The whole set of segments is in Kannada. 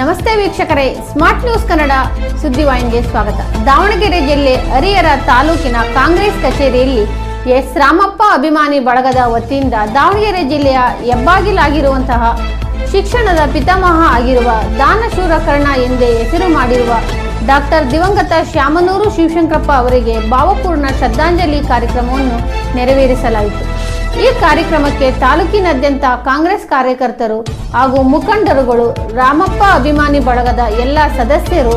ನಮಸ್ತೆ ವೀಕ್ಷಕರೇ. ಸ್ಮಾರ್ಟ್ ನ್ಯೂಸ್ ಕನ್ನಡ ಸುದ್ದಿವಾಹಿನಿಗೆ ಸ್ವಾಗತ. ದಾವಣಗೆರೆ ಜಿಲ್ಲೆ ಹರಿಹರ ತಾಲೂಕಿನ ಕಾಂಗ್ರೆಸ್ ಕಚೇರಿಯಲ್ಲಿ ಎಸ್ ರಾಮಪ್ಪ ಅಭಿಮಾನಿ ಬಳಗದ ವತಿಯಿಂದ ದಾವಣಗೆರೆ ಜಿಲ್ಲೆಯ ಹೆಬ್ಬಾಗಿಲಾಗಿರುವಂತಹ ಶಿಕ್ಷಣದ ಪಿತಾಮಹ ಆಗಿರುವ ದಾನಶೂರ ಕರ್ಣ ಎಂದೇ ಹೆಸರು ಮಾಡಿರುವ ಡಾಕ್ಟರ್ ದಿವಂಗತ ಶ್ಯಾಮನೂರು ಶಿವಶಂಕರಪ್ಪ ಅವರಿಗೆ ಭಾವಪೂರ್ಣ ಶ್ರದ್ಧಾಂಜಲಿ ಕಾರ್ಯಕ್ರಮವನ್ನು ನೆರವೇರಿಸಲಾಯಿತು. ಈ ಕಾರ್ಯಕ್ರಮಕ್ಕೆ ತಾಲೂಕಿನಾದ್ಯಂತ ಕಾಂಗ್ರೆಸ್ ಕಾರ್ಯಕರ್ತರು ಹಾಗೂ ಮುಖಂಡರುಗಳು ರಾಮಪ್ಪ ಅಭಿಮಾನಿ ಬಳಗದ ಎಲ್ಲ ಸದಸ್ಯರು,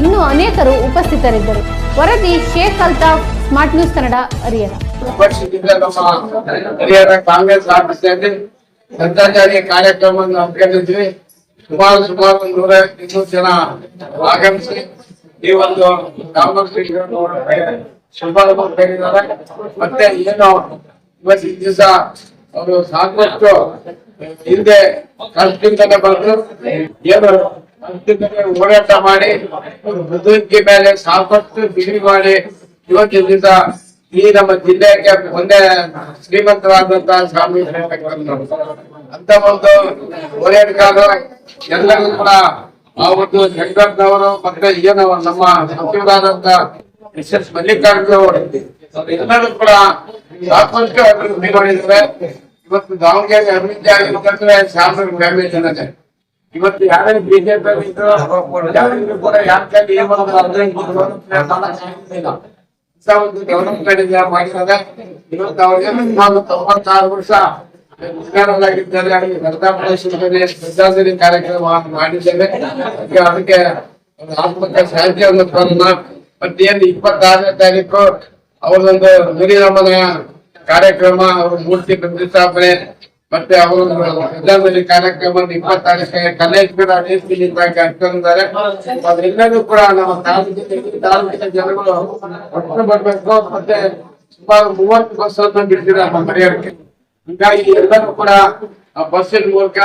ಇನ್ನೂ ಅನೇಕರು ಉಪಸ್ಥಿತರಿದ್ದರು. ವರದಿ Shaikh Altaf smart news Kannada Harihar Harihar Congress ಆಫೀಸ್ನಲ್ಲಿ ಶ್ರದ್ಧಾಂಜಲಿ ಕಾರ್ಯಕ್ರಮವನ್ನು ಹಮ್ಮಿಕೊಂಡಿದ್ವಿ ಸುಮಾರು ಸುಮಾರು ನೂರ ಇನ್ನೂರು ಜನ ಆಗಮಿಸಿ ಈ ಒಂದು ಕಾಂಗ್ರೆಸ್ ಮಾಡಿದ್ದಾರೆ ಮತ್ತೆ ಏನು ಇವತ್ತಿನ ದಿವಸ ಅವರು ಸಾಕಷ್ಟು ಹಿಂದೆ ಕಷ್ಟದಿಂದಲೇ ಬಂದು ಏನು ಕಷ್ಟದಿಂದಲೇ ಹೋರಾಟ ಮಾಡಿ ಬದುಕಿ ಮೇಲೆ ಸಾಕಷ್ಟು ಬಿಡಿ ಮಾಡಿ ಇವತ್ತಿನ ದಿವಸ ಈ ನಮ್ಮ ಜಿಲ್ಲೆಗೆ ಒಂದೇ ಶ್ರೀಮಂತರಾದಂತಹ ಸ್ವಾಮಿ. ಅಂತ ಒಂದು ಹೋರಾಟಗಾರ ಎಲ್ಲರೂ ಕೂಡ ಆ ಒಂದು ಶಂಕರ್ನವರು ಮತ್ತೆ ಏನು ನಮ್ಮ ಸಚಿವರಾದಂತ ಎಸ್ ಎಸ್ ಮಲ್ಲಿಕಾರ್ಜುನ ಅವರು ಎಲ್ಲರೂ ಕೂಡ ಸಾಕಷ್ಟು ಅಭಿವೃದ್ಧಿ ಮಾಡಿದ್ದಾರೆ ಇವತ್ತು ದಾವಣಗೆರೆ ಅಭಿವೃದ್ಧಿ ಆಗಿರ್ತಂದ್ರೆ ಶಾಸಕರು ಫ್ಯಾಮಿಲಿ ಜನತೆ ಇವತ್ತು ಯಾರೇ ಬಿಜೆಪಿ ಕೂಡ. ಹೊಸ ಒಂದು ಡೆವಲಪ್ಮೆಂಟ್ ಇದೆ ಮಾಡಿದ್ದಾರೆ ಇವತ್ತು ಅವ್ರಿಗೆ ಮಾಡಿದ್ದೇವೆ. ಅದಕ್ಕೆ ಆತ್ಮಕ್ಕೆ ಆತ್ಮಹತ್ಯೆ ಸಾಹಿತ್ಯವನ್ನು ತರೋಣ ಮತ್ತೆ ಇಪ್ಪತ್ತಾರನೇ ತಾರೀಕು ಅವರೊಂದು ನುರಿನಮನ ಕಾರ್ಯಕ್ರಮ, ಅವ್ರ ಮೂರ್ತಿ ಪ್ರತಿಷ್ಠಾಪನೆ, ಮತ್ತೆ ಅವರು ಶ್ರದ್ಧಾಂಜಲಿ ಕಾರ್ಯಕ್ರಮ ಇಪ್ಪತ್ತಾರಕ್ಕೆ ಕಲ್ಲೇಶ್ವರ ನಿಂತಾಗಿ ಹಾಕೊಂಡಿದ್ದಾರೆ ಅದೆಲ್ಲರೂ ಕೂಡ ನಮ್ಮ ತಾಲೂಕಿನ ಜನಗಳು ಒಟ್ಟು ಬರ್ಬೇಕು, ಮತ್ತೆ ಸುಮಾರು ಮೂವತ್ತು ಬಸ್ ಅನ್ನು ಬಿಡ್ತೀರ ನಮ್ಮ ಮನೆಯವರಿಗೆ ಹೀಗಾಗಿ ಎಲ್ಲರೂ ಕೂಡ ಬಸ್ಸಿನ ಮೂಲಕ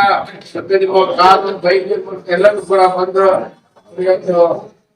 ಮತ್ತೆ ನಿಮ್ಮ ಕಾರು ಬೈಕ್ ಎಲ್ಲರೂ ಕೂಡ ಬಂದು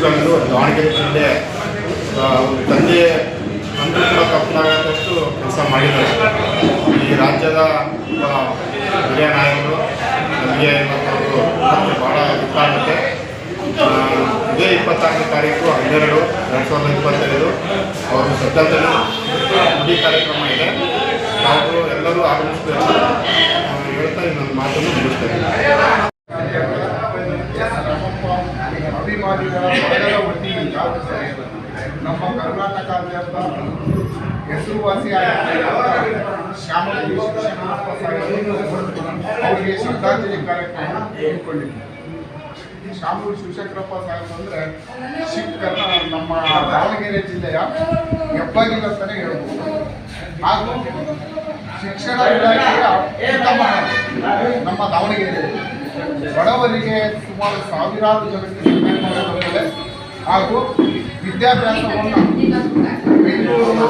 ಒಗ್ಗೂಡಿಸ್ಕೊಂಡು ದಾವಣಗೆರೆ ಜಿಲ್ಲೆ ತಂದೆ ನಮಗೂ ಕೂಡ ತಪ್ಪಲಾಗದಷ್ಟು ಕೆಲಸ ಮಾಡಿದ್ದಾರೆ. ಈ ರಾಜ್ಯದ ಹಿರಿಯ ನಾಯಕರು ನಮಗೆ ಇವತ್ತು ಭಾಳ ಗೊತ್ತಾಗುತ್ತೆ ಇದೇ ಇಪ್ಪತ್ತಾರನೇ ತಾರೀಕು ಹನ್ನೆರಡು ಎರಡು ಸಾವಿರದ ಇಪ್ಪತ್ತೈದು ಅವರು ನುಡಿ ಕಾರ್ಯಕ್ರಮ ಇದೆ. ನಾವು ಎಲ್ಲರೂ ಆಗಮಿಸ್ತಾರೆ ಆ, ಹೇಳ್ತಾ ನನ್ನ ಮಾತನ್ನು ಅಭಿಮಾನಿಗಳ ಬಳಗದ ವತಿಯಿಂದ ನಮ್ಮ ಕರ್ನಾಟಕಾದ್ಯಂತ ಶ್ಯಾಮಲಿ ಶಿಕ್ಷಣಪ್ಪ ಸಾಹೇಬರು ಅವರಿಗೆ ಶ್ರದ್ಧಾಂಜಲಿ ಕಾರ್ಯಕ್ರಮ ಹಮ್ಮಿಕೊಂಡಿದ್ದೆ ಶ್ಯಾಮೂರು ಶಿವಶಂಕರಪ್ಪ ಸಾಹೇಬ್ ಅಂದ್ರೆ ಶಿಕ್ಷಣ ನಮ್ಮ ದಾವಣಗೆರೆ ಜಿಲ್ಲೆಯ ಹೆಬ್ಬಾಗಿಲ್ಲ ಅಂತಾನೆ ಹೇಳ್ಬೋದು ಹಾಗೂ ಶಿಕ್ಷಣ ಇಲಾಖೆಯ ನಮ್ಮ ದಾವಣಗೆರೆ. ಬಡವರಿಗೆ ಸುಮಾರು ಸಾವಿರಾರು ಜನಕ್ಕೆ ಹಾಗೂ ವಿದ್ಯಾಭ್ಯಾಸವನ್ನು ಬೆಂಗಳೂರು